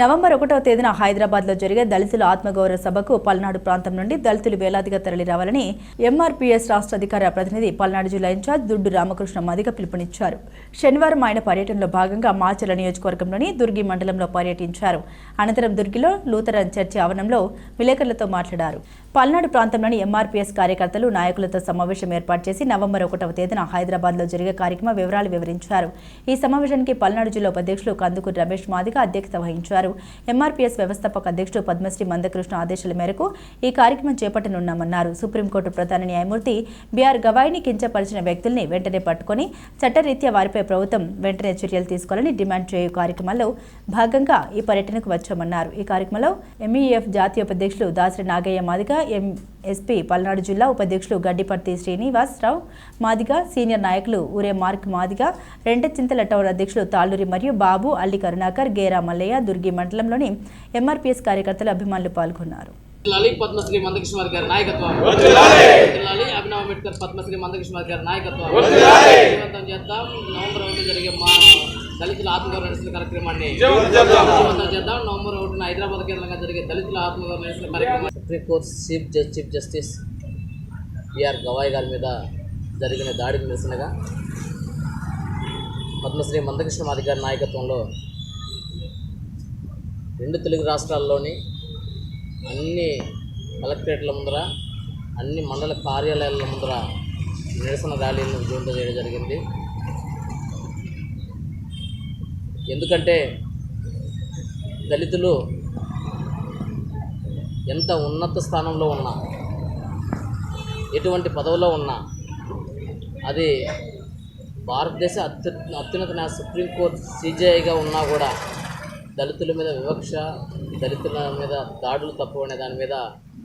November ఒకటవ తేదీన హైదరాబాద్లో జరిగే దళితుల ఆత్మగౌరవ సభకు పల్నాడు ప్రాంతం నుండి దళితులు వేలాదిగా తరలి రావాలని ఎంఆర్పీఎస్ రాష్ట్ర అధికార ప్రతినిధి పల్నాడు జిల్లా ఇన్ఛార్జ్ దుడ్డు రామకృష్ణ మాదిగ పిలుపునిచ్చారు. శనివారం ఆయన పర్యటనలో భాగంగా మాచల నియోజకవర్గంలోని దుర్గి మండలంలో పర్యటించారు. అనంతరం దుర్గిలో లూథరన్ చర్చి ఆవరణంలో విలేకరులతో మాట్లాడారు. పల్నాడు ప్రాంతంలోని ఎంఆర్పీఎస్ కార్యకర్తలు నాయకులతో సమావేశం ఏర్పాటు చేసి నవంబర్ ఒకటవ తేదీన హైదరాబాద్లో జరిగే కార్యక్రమ వివరాలు వివరించారు. ఈ సమావేశానికి పల్నాడు జిల్లా ఉపాధ్యక్షులు కందుకూరు రమేష్ మాదిగ అధ్యక్షత వహించారు. ఎంఆర్పీఎస్ వ్యవస్థాపక అధ్యక్షుడు పద్మశ్రీ మందకృష్ణ ఆదేశాల మేరకు ఈ కార్యక్రమం చేపట్టనున్నామన్నారు. సుప్రీంకోర్టు ప్రధాన న్యాయమూర్తి బీఆర్ గవాయిని కించపరిచిన వ్యక్తుల్ని వెంటనే పట్టుకొని చట్టరీత్యా వారిపై ప్రభుత్వం వెంటనే చర్యలు తీసుకోవాలని డిమాండ్ చేయు కార్యక్రమంలో భాగంగా ఈ పర్యటనకు వచ్చామన్నారు. ఈ కార్యక్రమంలో ఎంఈఎఫ్ జాతీయ ఉపాధ్యక్షులు దాసరి నాగయ్య మాదిగ ఎంఎస్పీ పల్నాడు జిల్లా ఉపాధ్యక్షులు గడ్డిపర్తి శ్రీనివాసరావు మాదిగ సీనియర్ నాయకులు ఊరే మార్క్ మాదిగ రెండచింతల టౌన్ అధ్యక్షులు తాళ్ళూరి మరియు బాబు అల్లి కరుణాకర్ గేరా మల్లయ్య దుర్గి మండలంలోని ఎంఆర్పీఎస్ కార్యకర్తలు అభిమానులు పాల్గొన్నారు. పద్మశ్రీ మందకృష్ణ గారి నాయకత్వం. అభినవ్ అంబేద్కర్ పద్మశ్రీ మందకృష్ణ గారి నాయకత్వం. చేద్దాం. నవంబర్ ఒకటి జరిగే మా దళితుల ఆత్మగౌరవ నిరసన కార్యక్రమాన్ని విజయవంతం చేద్దాం. నవంబర్ ఒకటిన హైదరాబాద్ కేంద్రంగా జరిగే దళితుల ఆత్మగౌరవ నిరసన కార్యక్రమం సుప్రీంకోర్టు చీఫ్ జస్ చీఫ్ జస్టిస్ బిఆర్ గవాయ్ గారి మీద జరిగిన దాడికి నిరసనగా పద్మశ్రీ మందకృష్ణ మాది గారి నాయకత్వంలో రెండు తెలుగు రాష్ట్రాల్లోని అన్ని కలెక్టరేట్ల ముందర అన్ని మండల కార్యాలయాల ముందర నిరసన ర్యాలీలను విజయవంతం చేయడం జరిగింది. ఎందుకంటే దళితులు ఎంత ఉన్నత స్థానంలో ఉన్నా ఎటువంటి పదవిలో ఉన్నా అది భారతదేశ అత్యు అత్యున్నత న్యాయ సుప్రీంకోర్టు సీజీఐగా ఉన్నా కూడా దళితుల మీద వివక్ష దళితుల మీద దాడులు తప్పు అనే దాని మీద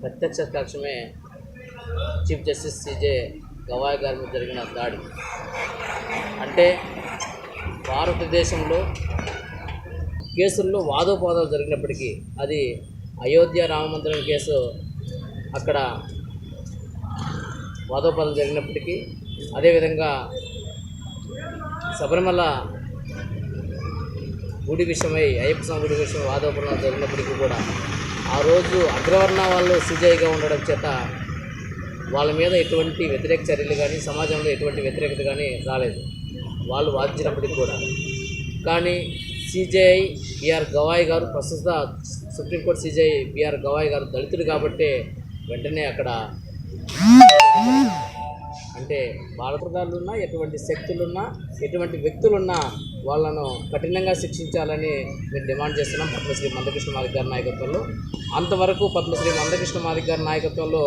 ప్రత్యక్ష కక్షమే చీఫ్ జస్టిస్ సీజే గవాయ్ గారి మీద జరిగిన దాడి. అంటే భారతదేశంలో కేసుల్లో వాదోపాదాలు జరిగినప్పటికీ అది అయోధ్య రామమందిరం కేసు అక్కడ వాదోపాదాలు జరిగినప్పటికీ అదేవిధంగా శబరిమల గుడి విషయమై అయ్యప్ప స్వామి గుడి విషయం వాదోపనాలు జరిగినప్పటికీ కూడా ఆ రోజు అగ్రవర్ణ వాళ్ళు సిజైగా ఉండడం చేత వాళ్ళ మీద ఎటువంటి వ్యతిరేక చర్యలు కానీ సమాజంలో ఎటువంటి వ్యతిరేకత కానీ రాలేదు. వాళ్ళు వాదించినప్పటికీ కూడా. కానీ సిజేఐ బిఆర్ గవాయ్ గారు ప్రస్తుత సుప్రీంకోర్టు సిజేఐ బిఆర్ గవాయ్ గారు దళితుడు కాబట్టే వెంటనే అక్కడ అంటే భారతదారులున్నా ఎటువంటి శక్తులున్నా ఎటువంటి వ్యక్తులున్నా వాళ్ళను కఠినంగా శిక్షించాలని మేము డిమాండ్ చేస్తున్నాం పద్మశ్రీ మందకృష్ణ మాదిక్ గారి నాయకత్వంలో. అంతవరకు పద్మశ్రీ మందకృష్ణ మాదిక్ గారి నాయకత్వంలో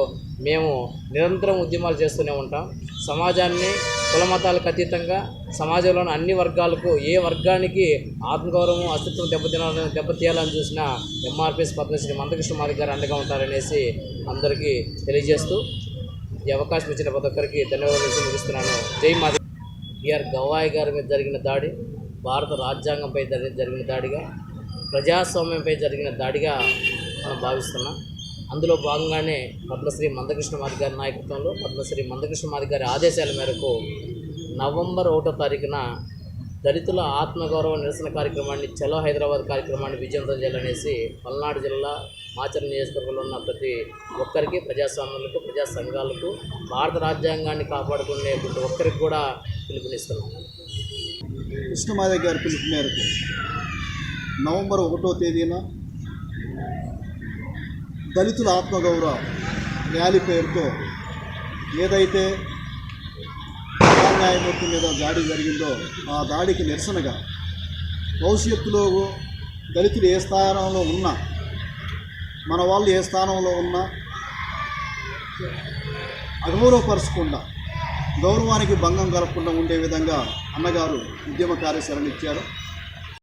మేము నిరంతరం ఉద్యమాలు చేస్తూనే ఉంటాం. సమాజాన్ని కుల మతాలకు అతీతంగా సమాజంలోని అన్ని వర్గాలకు ఏ వర్గానికి ఆత్మగౌరవం అస్తిత్వం దెబ్బతినాలని దెబ్బతీయాలని చూసినా ఎంఆర్పిఎస్ పద్మశ్రీ మందకృష్ణ మాదిక్ గారు అండగా ఉంటారనేసి అందరికీ తెలియజేస్తూ ఈ అవకాశం ఇచ్చిన ప్రతి ఒక్కరికి ధన్యవాదాలు ముగిస్తున్నాను. జై మాది బిఆర్ గవాయ్ గారి మీద జరిగిన దాడి భారత రాజ్యాంగంపై జరిగిన దాడిగా ప్రజాస్వామ్యంపై జరిగిన దాడిగా మనం భావిస్తున్నాం. అందులో భాగంగానే పద్మశ్రీ మందకృష్ణ మాది గారి నాయకత్వంలో పద్మశ్రీ మందకృష్ణ మాది గారి ఆదేశాల మేరకు నవంబర్ ఒకటో తారీఖున దళితుల ఆత్మగౌరవ నిరసన కార్యక్రమాన్ని చలో హైదరాబాద్ కార్యక్రమాన్ని విజయవంతం చేయాలనేసి పల్నాడు జిల్లా మాచర్ నియోజకవర్గంలో ఉన్న ప్రతి ఒక్కరికి ప్రజాస్వామ్యాలకు ప్రజా సంఘాలకు భారత రాజ్యాంగాన్ని కాపాడుకునే ప్రతి ఒక్కరికి కూడా పిలుపునిస్తున్నాను కృష్ణమాదయ్య గారి పిలుపు మేరకు నవంబర్ ఒకటో తేదీన దళితుల ఆత్మగౌరవ ర్యాలీ పేరుతో ఏదైతే న్యాయమూర్తి మీద దాడి జరిగిందో ఆ దాడికి నిరసనగా భవిష్యత్తులో దళితులు ఏ స్థానంలో ఉన్నా మన వాళ్ళు ఏ స్థానంలో ఉన్నా అగౌరవపరచకుండా గౌరవానికి భంగం కలగకుండా ఉండే విధంగా అన్నగారు ఉద్యమ కార్యాచరణ ఇచ్చారు.